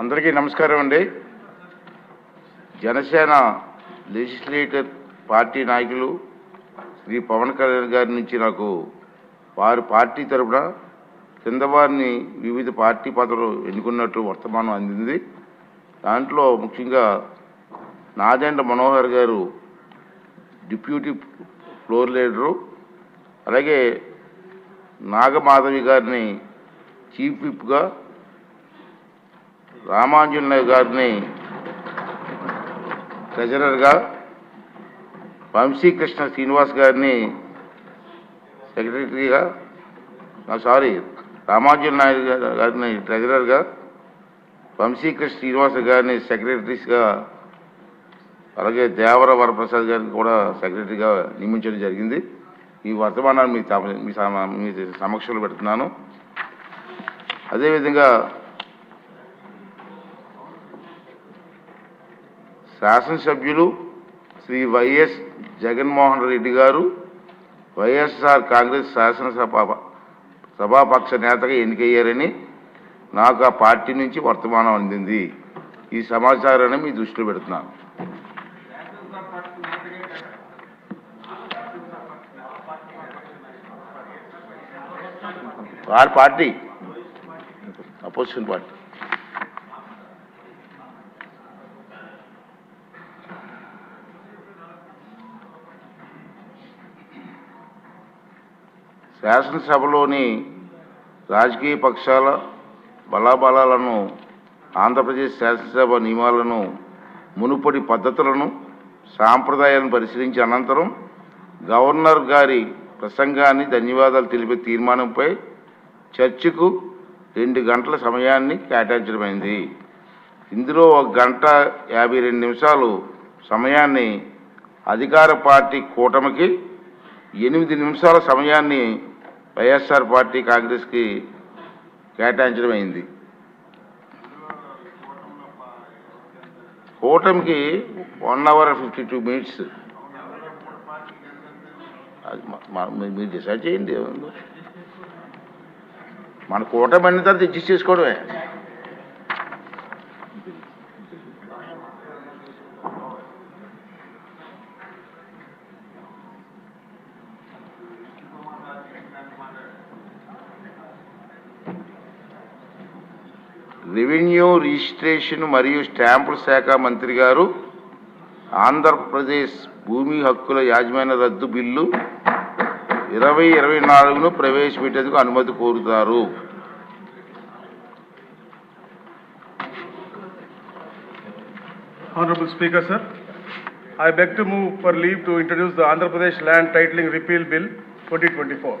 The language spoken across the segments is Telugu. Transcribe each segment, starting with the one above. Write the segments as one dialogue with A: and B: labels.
A: అందరికీ నమస్కారం అండి. జనసేన లెజిస్లేటర్ పార్టీ నాయకులు శ్రీ పవన్ కళ్యాణ్ గారి నుంచి నాకు వారి పార్టీ తరపున కింద వారిని వివిధ పార్టీ పదవులు ఎన్నుకున్నట్టు వర్తమానం అందింది. దాంట్లో ముఖ్యంగా నాదెండ్ల మనోహర్ గారు డిప్యూటీ ఫ్లోర్ లీడరు. అలాగే నాగమాధవి గారిని చీఫ్ విప్గా రామాంజనేయ గారిని ట్రెజరర్గా వంశీకృష్ణ శ్రీనివాస్ గారిని సెక్రటరీగా సారీ రామాంజన్ నాయుడు గారిని ట్రెజరర్గా వంశీకృష్ణ శ్రీనివాస్ గారిని సెక్రటరీస్గా అలాగే దేవర వరప్రసాద్ గారిని కూడా సెక్రటరీగా నియమించడం జరిగింది. ఈ వర్తమానాన్ని మీ తమ- మీ మీ సమక్షంలో పెడుతున్నాను. అదేవిధంగా శాసనసభ్యులు శ్రీ వైఎస్ జగన్మోహన్ రెడ్డి గారు వైఎస్ఆర్ కాంగ్రెస్ శాసనసభ సభాపక్ష నేతగా ఎన్నికయ్యారని నాకు ఆ పార్టీ నుంచి వర్తమానం అందింది. ఈ సమాచారాన్ని మీ దృష్టిలో పెడుతున్నాను. వారి పార్టీ అపోజిషన్ పార్టీ. శాసనసభలోని రాజకీయ పక్షాల బలాబలాలను ఆంధ్రప్రదేశ్ శాసనసభ నియమాలను మునుపటి పద్ధతులను సాంప్రదాయాలను పరిశీలించిన అనంతరం గవర్నర్ గారి ప్రసంగాన్ని ధన్యవాదాలు తెలిపే తీర్మానంపై చర్చకు రెండు గంటల సమయాన్ని కేటాయించడమైంది. ఇందులో ఒక గంట యాభై రెండు నిమిషాలు సమయాన్ని అధికార పార్టీ కూటమికి ఎనిమిది నిమిషాల సమయాన్ని వైఎస్ఆర్ పార్టీ కాంగ్రెస్కి కేటాయించడం అయింది కూటమికి one hour fifty two minutes. అది మీ- మీరు డిసైడ్ చేయండి. మన కూటమి అయిన తర్వాత అడ్జస్ట్ చేసుకోవడమే. రెవెన్యూ రిజిస్ట్రేషన్ మరియు స్టాంపుల శాఖ మంత్రి గారు ఆంధ్రప్రదేశ్ భూమి హక్కుల యాజమాన్య రద్దు బిల్లు ఇరవై ఇరవై నాలుగును ప్రవేశపెట్టేందుకు అనుమతి కోరుతారు.
B: Honourable speaker sir I beg to move for leave to introduce the Andhra Pradesh land titling repeal bill twenty twenty four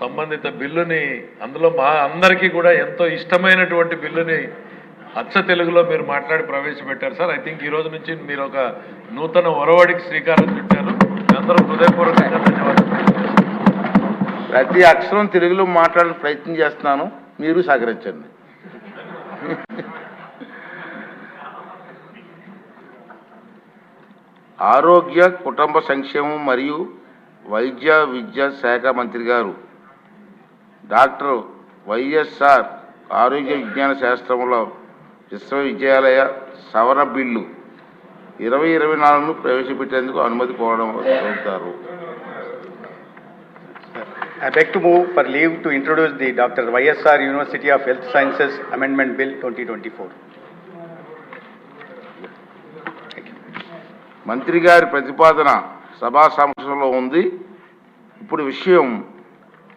C: సంబంధిత బిల్లుని అందులో మా అందరికీ కూడా ఎంతో ఇష్టమైనటువంటి బిల్లుని అచ్చ తెలుగులో మీరు మాట్లాడి ప్రవేశపెట్టారు సార్. ఐ థింక్ ఈ రోజు నుంచి మీరు ఒక నూతన ఒరవడికి శ్రీకారం చుట్టారు. అందరూ హృదయపూర్వకంగా ధన్యవాదాలు.
A: ప్రతి అక్షరం తెలుగులో మాట్లాడే ప్రయత్నం చేస్తున్నాను. మీరు సహకరించండి. ఆరోగ్య కుటుంబ సంక్షేమం మరియు వైద్య విద్యా శాఖ మంత్రి గారు డాక్టర్ వైఎస్ఆర్ ఆరోగ్య విజ్ఞాన శాస్త్రంలో విశ్వవిద్యాలయ సవరణ బిల్లు ఇరవై ఇరవై నాలుగును ప్రవేశపెట్టేందుకు అనుమతి కోరడం కోరుతారు
D: I beg to move for leave to introduce the Dr. YSR University of Health Sciences Amendment Bill 2024.
A: మంత్రి గారి ప్రతిపాదన సభా సమక్షంలో ఉంది ఇప్పుడు విషయం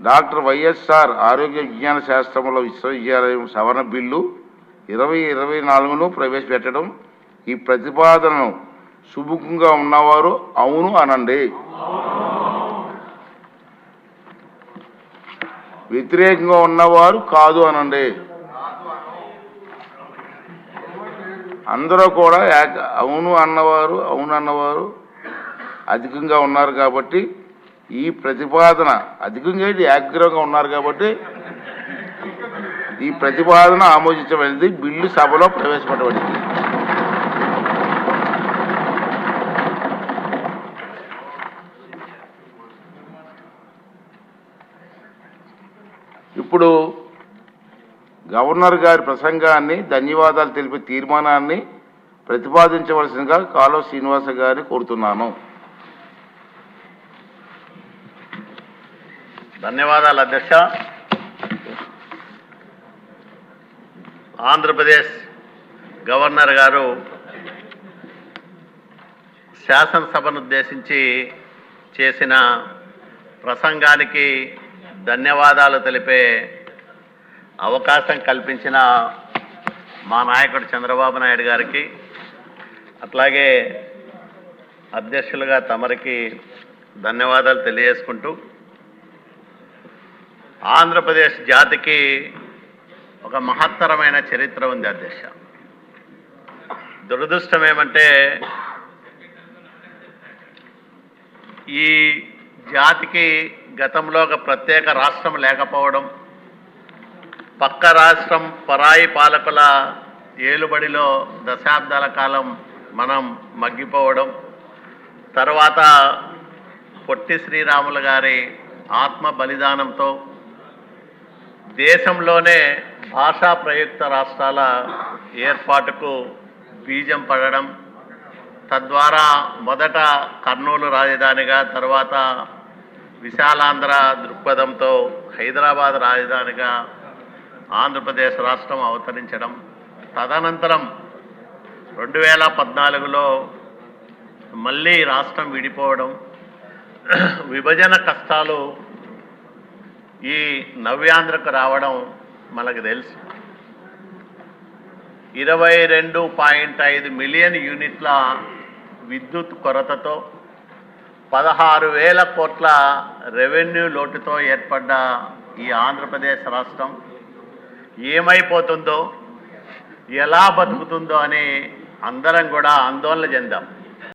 A: డాక్టర్ వైఎస్ఆర్ ఆరోగ్య విజ్ఞాన శాస్త్రముల విశ్వవిద్యాలయం సవరణ బిల్లు ఇరవై ఇరవై నాలుగును ప్రవేశపెట్టడం ఈ ప్రతిపాదనను సుముఖంగా ఉన్నవారు అవును అనండి. వ్యతిరేకంగా ఉన్నవారు కాదు అనండి. అందరూ కూడా అవును అన్నవారు అవును అన్నవారు అధికంగా ఉన్నారు కాబట్టి ఈ ప్రతిపాదన అధికంగా ఏంటి ఉన్నారు కాబట్టి ఈ ప్రతిపాదన ఆమోదించబడింది. బిల్లు సభలో ప్రవేశపెట్టబడింది. ఇప్పుడు గవర్నర్ గారి ప్రసంగాన్ని ధన్యవాదాలు తెలిపే తీర్మానాన్ని ప్రతిపాదించవలసిందిగా కాలో శ్రీనివాస గారిని కోరుతున్నాను.
E: ధన్యవాదాలు అధ్యక్ష. ఆంధ్రప్రదేశ్ గవర్నర్ గారు శాసనసభను ఉద్దేశించి చేసిన ప్రసంగానికి ధన్యవాదాలు తెలిపే అవకాశం కల్పించిన మా నాయకుడు చంద్రబాబు నాయుడు గారికి అట్లాగే అధ్యక్షులుగా తమరికి ధన్యవాదాలు తెలియజేసుకుంటూ ఆంధ్రప్రదేశ్ జాతికి ఒక మహత్తరమైన చరిత్ర ఉంది అధ్యక్ష దురదృష్టం ఏమంటే ఈ జాతికి గతంలో ఒక ప్రత్యేక రాష్ట్రం లేకపోవడం పక్క రాష్ట్రం పరాయి పాలకుల ఏలుబడిలో దశాబ్దాల కాలం మనం మగ్గిపోవడం తర్వాత పొట్టి శ్రీరాములు గారి ఆత్మ బలిదానంతో దేశంలోనే భాషా ప్రయుక్త రాష్ట్రాల ఏర్పాటుకు బీజం పడడం తద్వారా మొదట కర్నూలు రాజధానిగా తర్వాత విశాలాంధ్ర దృక్పథంతో హైదరాబాద్ రాజధానిగా ఆంధ్రప్రదేశ్ రాష్ట్రం అవతరించడం తదనంతరం రెండు వేల పద్నాలుగులో మళ్ళీ రాష్ట్రం విడిపోవడం విభజన కష్టాలు ఈ నవ్యాంధ్రకు రావడం మనకు తెలుసు. ఇరవై రెండు పాయింట్ ఐదు మిలియన్ యూనిట్ల విద్యుత్ కొరతతో పదహారు వేల కోట్ల రెవెన్యూ లోటుతో ఏర్పడ్డ ఈ ఆంధ్రప్రదేశ్ రాష్ట్రం ఏమైపోతుందో ఎలా బతుకుతుందో అని అందరం కూడా ఆందోళన చెందాం.